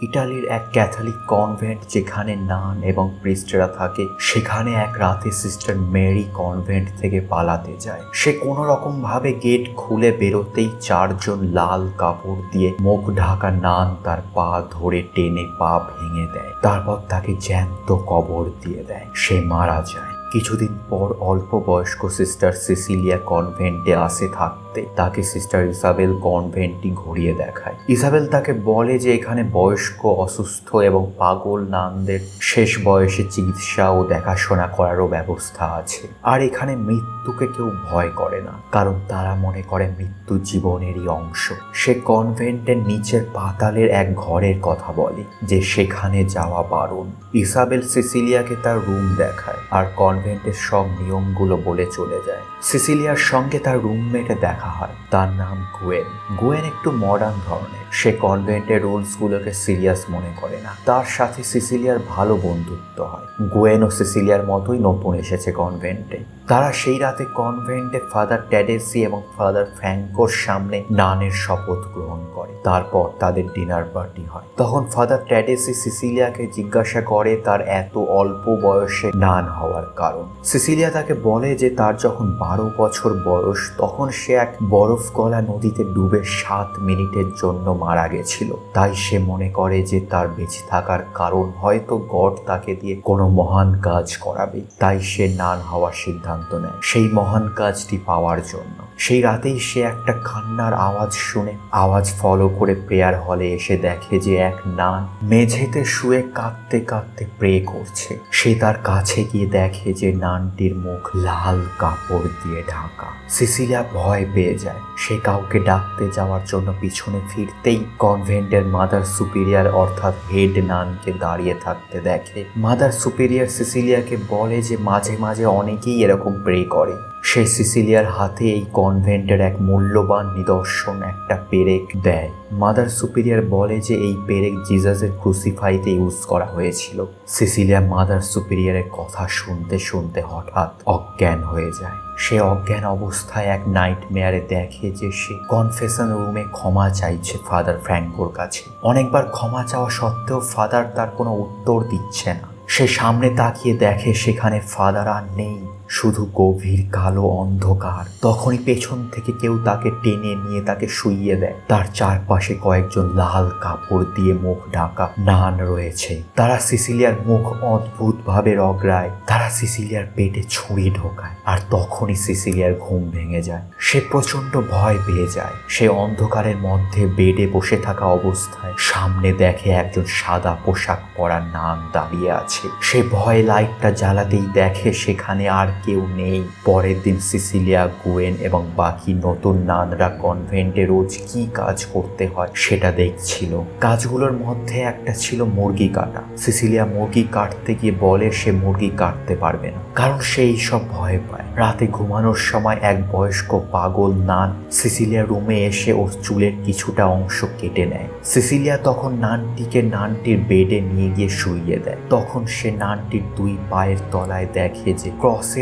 ইটালির এক Catholic convent যেখানে নান এবং প্রিস্টরা থাকে, সেখানে এক রাতে সিস্টার মেরি কনভেন্ট থেকে পালাতে যায়। সে কোনো রকম ভাবে গেট খুলে বেরোতেই চারজন লাল কাপড় দিয়ে মুখ ঢাকা নান তার পা ধরে টেনে পা ভেঙে দেয়। তারপর তাকে জ্যান্ত কবর দিয়ে দেয়। সে মারা যায়। কিছুদিন পর অল্প বয়স্ক সিস্টার সিসিলিয়া কনভেন্টে আসে থাকতে তাকে সিস্টার ইসাবেল কনভেন্টটি ঘুরিয়ে দেখায়। ইসাবেল তাকে বলে যে এখানে বয়স্ক, অসুস্থ এবং পাগল নানদের শেষ বয়সে চিকিৎসা ও দেখাশোনা করারও ব্যবস্থা আছে। আর এখানে মৃত্যুকে কেউ ভয় করে না, কারণ তারা মনে করে মৃত্যু জীবনেরই অংশ। সে কনভেন্টের নিচের পাতালের এক ঘরের কথা বলে, যে সেখানে যাওয়া বারণ। ইসাবেল সিসিলিয়াকে তার রুম দেখায়, আর কনভেন্টের সব নিয়মগুলো বলে চলে যায়। সিসিলিয়ার সঙ্গে তার রুমমেটে দেখা হয়। তার নাম গোয়েন। গোয়েন একটু মডার্ন ধরনের। সে কনভেন্টের রুলসগুলোকে সিরিয়াস মনে করে না। তার সাথে সিসিলিয়ার ভালো বন্ধুত্ব হয়। গুয়েন ও সিসিলিয়ার মতোই নতুন এসেছে কনভেন্টে। তারা সেই রাতে কনভেন্টে ফাদার ট্যাডেসি এবং ফাদার ফ্র্যাঙ্কোর সামনে নানের শপথ গ্রহণ করে। তারপর তাদের ডিনার পার্টি হয়। তখন ফাদার ট্যাডেসি সিসিলিয়াকে জিজ্ঞাসা করে তার এত অল্প বয়সে নান হওয়ার কারণ। সিসিলিয়া তাকে বলে যে তার যখন বারো বছর বয়স, তখন সে এক বরফ গলা নদীতে ডুবে সাত মিনিটের জন্য মারা গেছিল। তাই সে মনে করে যে তার বেঁচে থাকার কারণ হয়তো গড তাকে দিয়ে কোনো মহান কাজ করাবে। তাই সে নান হওয়ার সিদ্ধান্ত নেয়। সেই মহান কাজটি পাওয়ার জন্য। সেই রাতেই সে একটা কান্নার আওয়াজ শুনে আওয়াজ ফলো করে প্রেয়ার হলে এসে দেখে যে এক নান মেঝেতে শুয়ে কাঁদতে কাঁদতে প্রে করছে। সে তার কাছে গিয়ে দেখে যে নানটির মুখ লাল কাপড় দিয়ে ঢাকা। সিসিলিয়া ভয় পেয়ে যায়। সে কাউকে ডাকতে যাওয়ার জন্য পিছনে ফিরতেই কনভেন্টের মাদার সুপিরিয়ার অর্থাৎ হেড নানকে দাঁড়িয়ে থাকতে দেখে। মাদার সুপিরিয়ার সিসিলিয়াকে বলে যে মাঝে মাঝে অনেকেই এরকম প্রে করে। সে সিসিলিয়ার হাতে এই কনভেন্টের এক মূল্যবান নিদর্শন একটা পেরেক দেয়। মাদার সুপিরিয়ার বলে যে এই পেরেক জিজাসের ক্রুসিফাইতে ইউজ করা হয়েছিল। সিসিলিয়া মাদার সুপিরিয়ারের কথা শুনতে শুনতে হঠাৎ অজ্ঞান হয়ে যায়। সে অজ্ঞান অবস্থায় এক নাইট মেয়ারে দেখে যে সে কনফেশন রুমে ক্ষমা চাইছে ফাদার ফ্র্যাঙ্কোর কাছে। অনেকবার ক্ষমা চাওয়া সত্ত্বেও ফাদার তার কোনো উত্তর দিচ্ছে না। সে সামনে তাকিয়ে দেখে সেখানে ফাদার আর নেই। শুধু গভীর কালো অন্ধকার। তখনই পেছন থেকে কেউ তাকে টেনে নিয়ে তাকে শুইয়ে দেয়। তার চারপাশে কয়েকজন লাল কাপড় দিয়ে মুখ ঢাকা নান রয়েছে। তারা সিসিলিয়ার মুখ অদ্ভুতভাবে রগড়ায়। তারা সিসিলিয়ার পেটে ছুরি ঢোকায় আর তখনই সিসিলিয়ার ঘুম ভেঙে যায়। সে প্রচণ্ড ভয় পেয়ে যায়। সে অন্ধকারের মধ্যে বেডে বসে থাকা অবস্থায় সামনে দেখে একজন সাদা পোশাক পরা নান দাঁড়িয়ে আছে। সে ভয় লাইটটা জ্বালাতেই দেখে সেখানে আর কেউ নেই। পরের দিন সিসিলিয়া, গুয়েন এবং বাকি নতুন নানরা কনভেন্টে রোজ কি কাজ করতে হয় সেটা দেখছিল। কাজগুলোর মধ্যে একটা ছিল মুরগি কাটা। সিসিলিয়া মুরগি কাটতে গিয়ে বলে সে মুরগি কাটতে পারবে না, কারণ সে এইসব ভয় পায়। রাতে ঘুমানোর সময় এক বয়স্ক পাগল নান সিসিলিয়া রুমে এসে ওর চুলের কিছুটা অংশ কেটে নেয়। সিসিলিয়া তখন নানটিকে নানটির বেডে নিয়ে গিয়ে শুইয়ে দেয়। তখন সে নানটির দুই পায়ের তলায় দেখে যে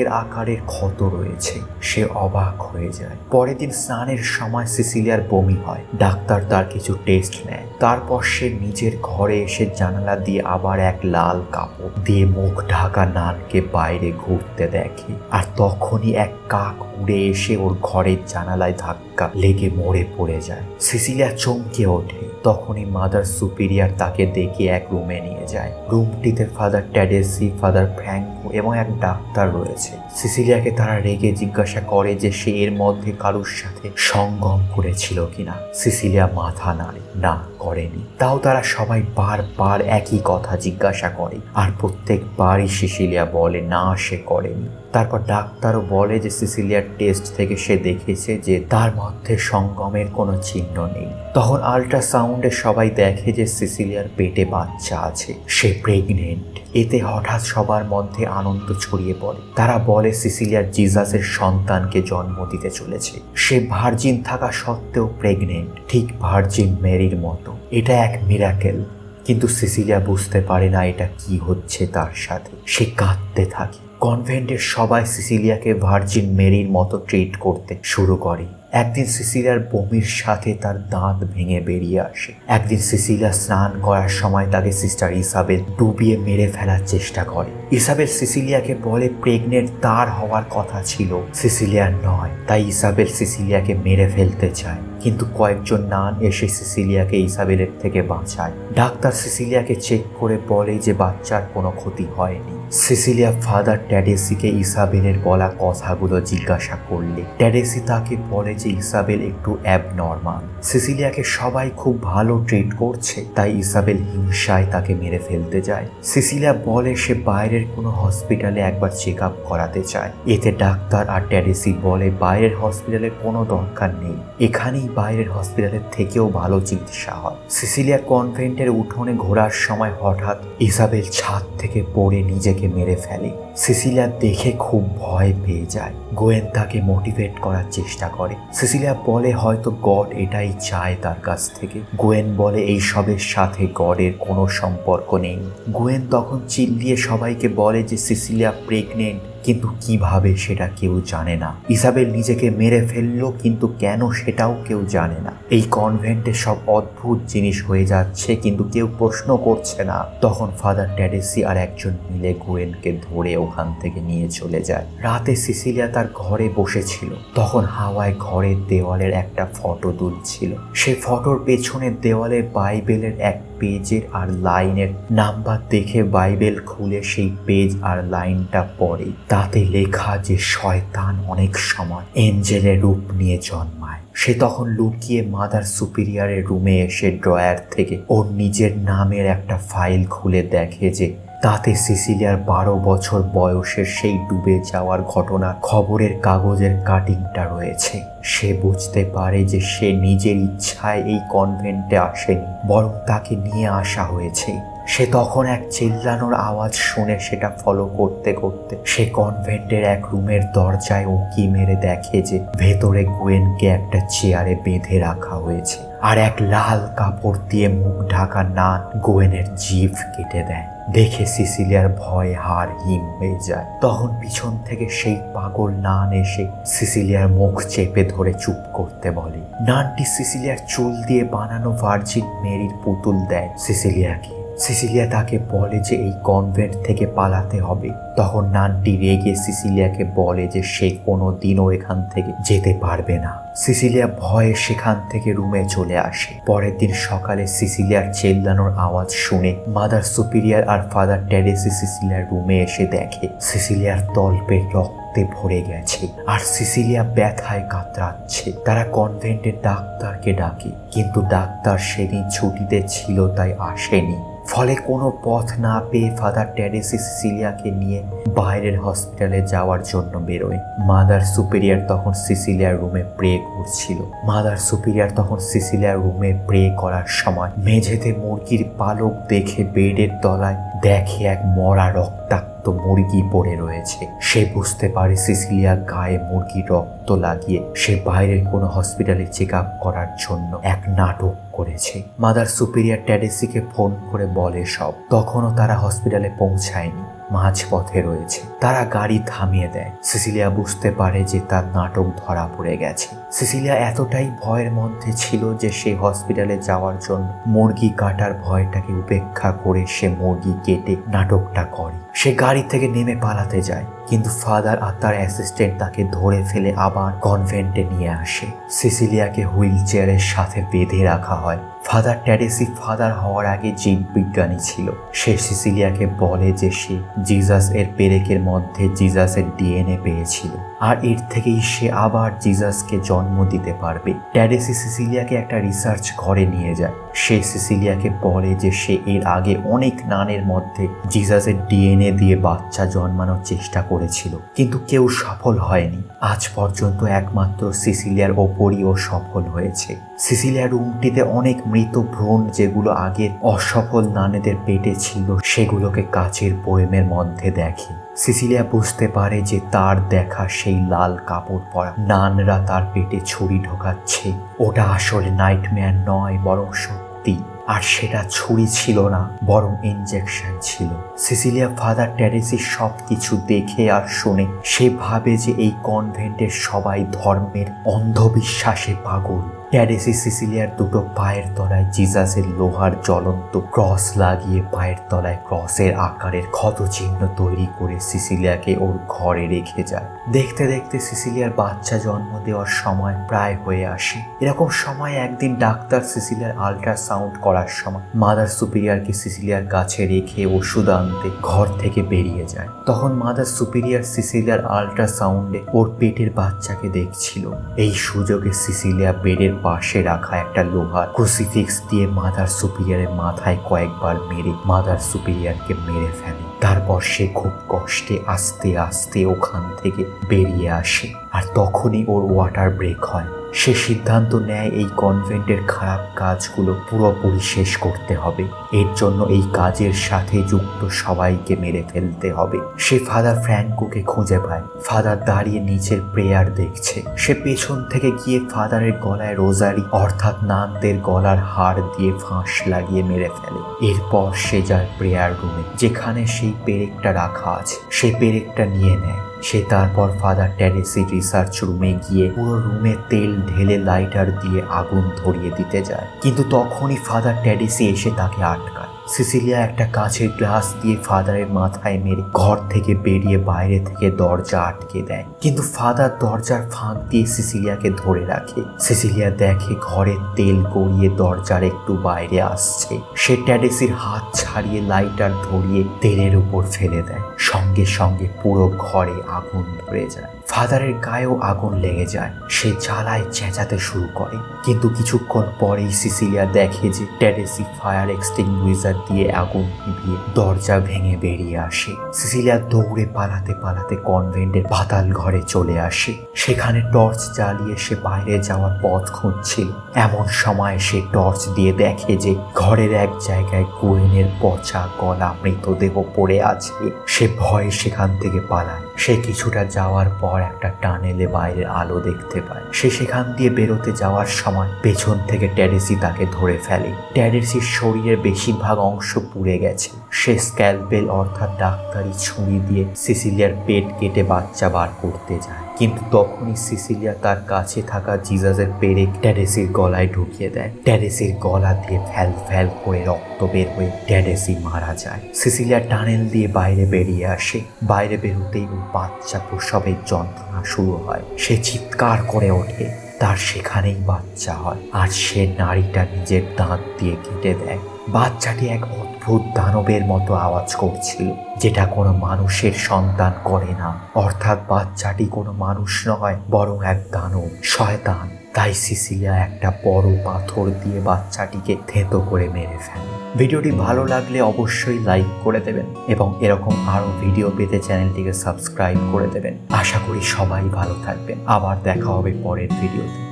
ক্রসের আকারের ক্ষত রয়েছে। সে অবাক হয়ে যায়। পরের দিন স্নানের সময় সিসিলিয়ার বমি হয়। ডাক্তার তার কিছু টেস্ট নেয়। তারপর সে নিজের ঘরে এসে জানালা দিয়ে আবার এক লাল কাপড় দিয়ে মুখ ঢাকা নানকে বাইরে ঘুরতে দেখে। আর তখনই এক কাক উড়ে এসে ওর ঘরের জানালায় ধাক্কা লেগে মরে পড়ে যায়। সিসিলিয়া চমকে ওঠে। তখনই মাদার সুপিরিয়ার তাকে দেখে এক রুমে নিয়ে যায়। রুমটিতে ফাদার ট্যাডেসি ফাদার ফ্র্যাঙ্কো এবং এক ডাক্তার রয়েছে। সিসিলিয়াকে তারা রেগে জিজ্ঞাসা করে যে সে এর মধ্যে কারুর সাথে সঙ্গম করেছিল কিনা। সিসিলিয়া মাথা নাড়ে, না, করেনি। তাও তারা সবাই বারবার একই কথা জিজ্ঞাসা করে। আর প্রত্যেকবারই সিসিলিয়া বলে, না, সে করেনি। তারপর ডাক্তারও বলে যে সিসিলিয়ার টেস্ট থেকে সে দেখেছে যে তার মধ্যে সঙ্গমের কোনো চিহ্ন নেই। তখন আল্ট্রাসাউন্ডে সবাই দেখে যে সিসিলিয়ার পেটে বাচ্চা আছে। সে প্রেগনেন্ট এতে হঠাৎ সবার মধ্যে আনন্দ ছড়িয়ে পড়ে। তারা বলে সিসিলিয়ার জিজাসের সন্তানকে জন্ম দিতে চলেছে। সে ভার্জিন থাকা সত্ত্বেও প্রেগনেন্ট ঠিক ভার্জিন মেরির মতো। এটা এক মিরাকেল কিন্তু সিসিলিয়া বুঝতে পারে না এটা কি হচ্ছে তার সাথে। সে কাঁদতে থাকে। কনভেন্টের সবাই সিসিলিয়াকে ভার্জিন মেরির মতো ট্রিট করতে শুরু করে। একদিন সিসিলিয়ার বমির সাথে তার দাঁত ভেঙে বেরিয়ে আসে। একদিন সিসিলিয়া স্নান করার সময় তাকে সিস্টার ইসাবেল ডুবিয়ে মেরে ফেলার চেষ্টা করে। ইসাবেল সিসিলিয়াকে বলে প্রেগনেন্ট তার হওয়ার কথা ছিল। সিসিলিয়ার নয়, তাই ইসাবেল সিসিলিয়াকে মেরে ফেলতে চায়। কিন্তু কয়েকজন নান এসে সিসিলিয়াকে ইসাবেলের থেকে বাঁচায়। ডাক্তার সিসিলিয়াকে চেক করে বলে যে বাচ্চার কোনো ক্ষতি হয়নি। সিসিলিয়া ফাদার ট্যাডেসিকে ইসাবেলের বলা কথাগুলো জিজ্ঞাসা করলে। ট্যাডেসি তাকে বলে যে ইসাবেল একটু অ্যাবনর্মাল সিসিলিয়াকে সবাই খুব ভালো ট্রিট করছে, তাই ইসাবেল হিংসায় তাকে মেরে ফেলতে যায়। সিসিলিয়া বলে সে বাইরের কোনো হসপিটালে একবার চেক আপ করাতে চায়। এতে ডাক্তার আর ট্যাডেসি বলে বাইরের হসপিটালের কোনো দরকার নেই। এখানেই বাইরের হসপিটালের থেকেও ভালো চিকিৎসা হয়। সিসিলিয়া কনভেন্টের উঠোনে ঘোরার সময় হঠাৎ ইসাবেল ছাদ থেকে পড়ে নিজেকে মেরে ফেলে। সিসিলিয়া দেখে খুব ভয় পেয়ে যায়। গোয়েন তাকে মোটিভেট করার চেষ্টা করে। সিসিলিয়া বলে হয়তো গড এটাই চায় তার কাছ থেকে। গোয়েন বলে এই সবের সাথে গডের কোনো সম্পর্ক নেই। গোয়েন তখন চিল্লিয়ে সবাইকে বলে যে সিসিলিয়া প্রেগনেন্ট। কিন্তু কীভাবে সেটা কেউ জানে না। ইসাবেল নিজেকে মেরে ফেলল, কিন্তু কেন সেটাও কেউ জানে না। এই কনভেন্টে সব অদ্ভুত জিনিস হয়ে যাচ্ছে, কিন্তু কেউ প্রশ্ন করছে না। তখন ফাদার ট্যাডেসি আর একজন মিলে গোয়েনকে ধরে ওখান থেকে নিয়ে চলে যায়। রাতে সিসিলিয়া তার ঘরে বসেছিল। তখন হাওয়ায় ঘরের দেওয়ালের একটা ফটো দুলছিল সে ফটোর পেছনের দেওয়ালে বাইবেলের এক পেজের আর লাইনের নাম্বার দেখে বাইবেল খুলে সেই পেজ আর লাইনটা পড়ে। তাতে লেখা যে শয়তান অনেক সময় এঞ্জেলের রূপ নিয়ে জন্মায়। সে তখন লুকিয়ে মাদার সুপিরিয়ারের রুমে এসে ড্রয়ার থেকে ওর নিজের নামের একটা ফাইল খুলে দেখে যে তাতে সিসিলিয়ার বারো বছর বয়সের সেই ডুবে যাওয়ার ঘটনার খবরের কাগজের কাটিংটা রয়েছে। সে বুঝতে পারে যে সে নিজের ইচ্ছায় এই কনভেন্টে আসেনি, বরং তাকে নিয়ে আসা হয়েছে। সে তখন এক চিল্লানোর আওয়াজ শুনে সেটা ফলো করতে করতে সে কনভেন্টের এক রুমের দরজায় উঁকি মেরে দেখে যে ভেতরে গোয়েনকে একটা চেয়ারে বেঁধে রাখা হয়েছে, আর এক লাল কাপড় দিয়ে মুখ ঢাকা নান গোয়েনের জিভ কেটে দেয়। দেখে সিসিলিয়ার ভয় হার হিম হয়ে যায়। তখন পিছন থেকে সেই পাগল নান এসে সিসিলিয়ার মুখ চেপে ধরে চুপ করতে বলে, নানটি সিসিলিয়ার চুল দিয়ে বানানো ভার্জিন মেরির পুতুল দেয়, সিসিলিয়াকে। সিসিলিয়া তাকে বলে যে এই কনভেন্ট থেকে পালাতে হবে। তখন নানটি রেগে সিসিলিয়াকে বলে যে সে কোনো দিনও এখান থেকে যেতে পারবে না। সিসিলিয়া ভয়ে সেখান থেকে রুমে চলে আসে। পরের দিন সকালে সিসিলিয়ার চেল্লানোর আওয়াজ শুনে মাদার সুপিরিয়ার আর ফাদার টেরেসি সিসিলিয়ার রুমে এসে দেখে সিসিলিয়ার তল্পের রক্তে ভরে গেছে আর সিসিলিয়া ব্যথায় কাতরাচ্ছে। তারা কনভেন্টের ডাক্তারকে ডাকে, কিন্তু ডাক্তার সেদিন ছুটিতে ছিল তাই আসেনি। ফলে কোনো পথ না পেয়ে ফাদার ট্যারেসি সিসিলিয়াকে নিয়ে বাইরের হসপিটালে যাওয়ার জন্য বেরোয়। মাদার সুপিরিয়ার তখন সিসিলিয়ার রুমে প্রে করছিল। মাদার সুপিরিয়ার তখন সিসিলিয়ার রুমে প্রে করার সময় মেঝেতে মুরগির পালক দেখে বেডের তলায় দেখে এক মরা রক্তাক্ত মুরগি পড়ে রয়েছে। সে বুঝতে পারে সিসিলিয়া গায়ে মুরগির রক্ত লাগিয়ে সে বাইরের কোনো হসপিটালে চেক আপ করার জন্য এক নাটক করেছে। মাদার সুপিরিয়ার ট্যাডেসিকে ফোন করে বলে সব। তখনও তারা হসপিটালে পৌঁছায়নি। মাঝপথে রয়েছে। তারা গাড়ি থামিয়ে দেয়। সিসিলিয়া বুঝতে পারে যে তার নাটক ধরা পড়ে গেছে। সিসিলিয়া এতটাই ভয়ের মধ্যে ছিল যে সে হসপিটালে যাওয়ার জন্য মুরগি কাটার ভয়টাকে উপেক্ষা করে সে মুরগি কেটে নাটকটা করে। সে গাড়ি থেকে নেমে পালাতে যায়, কিন্তু ফাদার আর তার অ্যাসিস্ট্যান্ট তাকে ধরে ফেলে আবার কনভেন্টে নিয়ে আসে। সিসিলিয়াকে হুইল চেয়ারের সাথে বেঁধে রাখা হয়। ফাদার ট্যাডেসি ফাদার হওয়ার আগে জীববিজ্ঞানী ছিল। সে সিসিলিয়াকে বলে যে সে জিজাস এর পেরেকের মধ্যে জিজাসের ডিএনএ পেয়েছিল, আর এর থেকেই সে আবার জিজাসকে জন্ম দিতে পারবে। ট্যাডেসি সিসিলিয়াকে একটা রিসার্চ ঘরে নিয়ে যায়। সে সিসিলিয়াকে বলে যে সে এর আগে অনেক নানের মধ্যে জিজাসের ডিএনএ দিয়ে বাচ্চা জন্মানোর চেষ্টা করেছিল, কিন্তু কেউ সফল হয়নি। আজ পর্যন্ত একমাত্র সিসিলিয়ার ওপরই ও সফল হয়েছে। সিসিলিয়ার রুমটিতে অনেক মৃত ভ্রূণ যেগুলো আগে অসফল নানেদের পেটে ছিল, সেগুলোকে কাচের বয়েমের মধ্যে দেখে। সিসিলিয়া বুঝতে পারে যে তার দেখা সেই লাল কাপড় পরা নানরা তার পেটে ছুরি ঢোকাচ্ছে। ওটা আসলে নাইটমেয়ার নয়, বরং সত্যি। আর সেটা ছুরি ছিল না, বরং ইনজেকশন ছিল। সিসিলিয়া ফাদার ট্যারেসি সব কিছু দেখে আর শুনে, সে ভাবে যে এই কনভেন্টের সবাই ধর্মের অন্ধবিশ্বাসে পাগল। ট্যারেসি সিসিলিয়ার দুটো পায়ের তলায় জিজাসের লোহার জ্বলন্ত ক্রস লাগিয়ে পায়ের তলায় ক্রসের আকারের ক্ষত চিহ্ন তৈরি করে সিসিলিয়াকে ওর ঘরে রেখে যায়। দেখতে দেখতে সিসিলিয়ার বাচ্চা জন্ম দেওয়ার সময় প্রায় হয়ে আসে। এরকম সময় একদিন ডাক্তার সিসিলিয়ার আল্ট্রাসাউন্ড করার সময় মাদার সুপিরিয়ারকে সিসিলিয়ার কাছে রেখে ওষুধ আনতে ঘর থেকে বেরিয়ে যায়। তখন মাদার সুপিরিয়ার সিসিলিয়ার আল্ট্রাসাউন্ডে ওর পেটের বাচ্চাকে দেখছিল। এই সুযোগে সিসিলিয়া বেডের পাশে রাখা একটা লোহার ক্রুসিফিক্স দিয়ে মাদার সুপিরিয়ারের মাথায় কয়েকবার মেরে মাদার সুপিরিয়ারকে মেরে ফেলে। তারপর সে খুব কষ্টে আস্তে আস্তে ওখান থেকে বেরিয়ে আসে। আর তখনই ওর ওয়াটার ব্রেক হয়। সে সিদ্ধান্ত নেয় এই কনভেন্টের খারাপ কাজগুলো পুরোপুরি শেষ করতে হবে। এর জন্য এই কাজের সাথে যুক্ত সবাইকে মেরে ফেলতে হবে। সে ফাদার ফ্র্যাঙ্কোকে খুঁজে পায়। ফাদার দাঁড়িয়ে নিচের প্রেয়ার দেখছে। সে পেছন থেকে গিয়ে ফাদারের গলায় রোজারি অর্থাৎ নানদের গলার হাড় দিয়ে ফাঁস লাগিয়ে মেরে ফেলে। এরপর সে যায় প্রেয়ার রুমে, যেখানে সেই পেরেকটা রাখা আছে। সে পেরেকটা নিয়ে নেয়। সে তারপর ফাদার ট্যারেসি রিসার্চ রুমে গিয়ে পুরো রুমে তেল ঢেলে লাইটার দিয়ে আগুন ধরিয়ে দিতে যায়। কিন্তু তখনই ফাদার ট্যারেসি এসে তাকে আটকায়। সিসিলিয়া একটা কাঁচের গ্লাস দিয়ে ফাদারের মাথায় মেরে ঘর থেকে বেরিয়ে বাইরে থেকে দরজা আটকে দেয়। কিন্তু ফাদার দরজার ফাঁক দিয়ে সিসিলিয়াকে ধরে রাখে। সিসিলিয়া দেখে ঘরে তেল গড়িয়ে দরজার একটু বাইরে আসছে। সে ট্যাডেসির হাত ছাড়িয়ে লাইটার ধরিয়ে তেলের উপর ফেলে দেয়। সঙ্গে সঙ্গে পুরো ঘরে আগুন ধরে যায়। ফাদারের গায়েও আগুন লেগে যায়। সে জ্বালায় চেঁচাতে শুরু করে। কিন্তু কিছুক্ষণ পরেই সিসিলিয়া দেখে যে ট্যাডেসি ফায়ার এক্সটিংগুইজার দিয়ে আগুন নিভিয়ে দরজা ভেঙে বেরিয়ে আসে। সিসিলিয়া দৌড়ে পালাতে পালাতে কনভেন্টের পাতাল ঘরে চলে আসে। সেখানে টর্চ জ্বালিয়ে সে বাইরে যাওয়ার পথ খুঁজছিল। এমন সময় সে টর্চ দিয়ে দেখে যে ঘরের এক জায়গায় কোয়েনের পচা গলা মৃতদেহ পড়ে আছে। সে ভয়ে সেখান থেকে পালায়। সে কিছুটা যাওয়ার পর একটা টানেলে বাইরের আলো দেখতে পায়। সে সেখান দিয়ে বেরোতে যাওয়ার সময় পেছন থেকে ট্যারেসি তাকে ধরে ফেলে। ট্যারেসির শরীরের বেশিরভাগ অংশ পুড়ে গেছে। সে স্ক্যালপেল অর্থাৎ ডাক্তারি ছুরি দিয়ে সিসিলিয়ার পেট কেটে বাচ্চা বার করতে যায়। কিন্তু তখনই সিসিলিয়া তার কাছে থাকা জিজাসের পেরেক ট্যারেসির গলায় ঢুকিয়ে দেয়। ট্যারেসির গলা দিয়ে ফ্যাল ফ্যাল করে রক্ত বের হয়ে ট্যারেসি মারা যায়। সিসিলিয়া টানেল দিয়ে বাইরে বেরিয়ে আসে। বাইরে বেরোতেই বাচ্চা প্রসবের যন্ত্রণা শুরু হয়। সে চিৎকার করে ওঠে। তার সেখানেই বাচ্চা হয়। আর সে নারীটা নিজের দাঁত দিয়ে কেটে দেয়। বাচ্চাটি এক অদ্ভুত দানবের মতো আওয়াজ করছিল, যেটা কোনো মানুষের সন্তান করে না। অর্থাৎ বাচ্চাটি কোনো মানুষ নয়, বরং এক দানব, শয়তান। তাই সিসিলিয়া একটা বড় পাথর দিয়ে বাচ্চাটিকে থেতো করে মেরে ফেলে। ভিডিওটি ভালো লাগলে অবশ্যই লাইক করে দেবেন এবং এরকম আরও ভিডিও পেতে চ্যানেলটিকে সাবস্ক্রাইব করে দেবেন। আশা করি সবাই ভালো থাকবেন। আবার দেখা হবে পরের ভিডিওতে।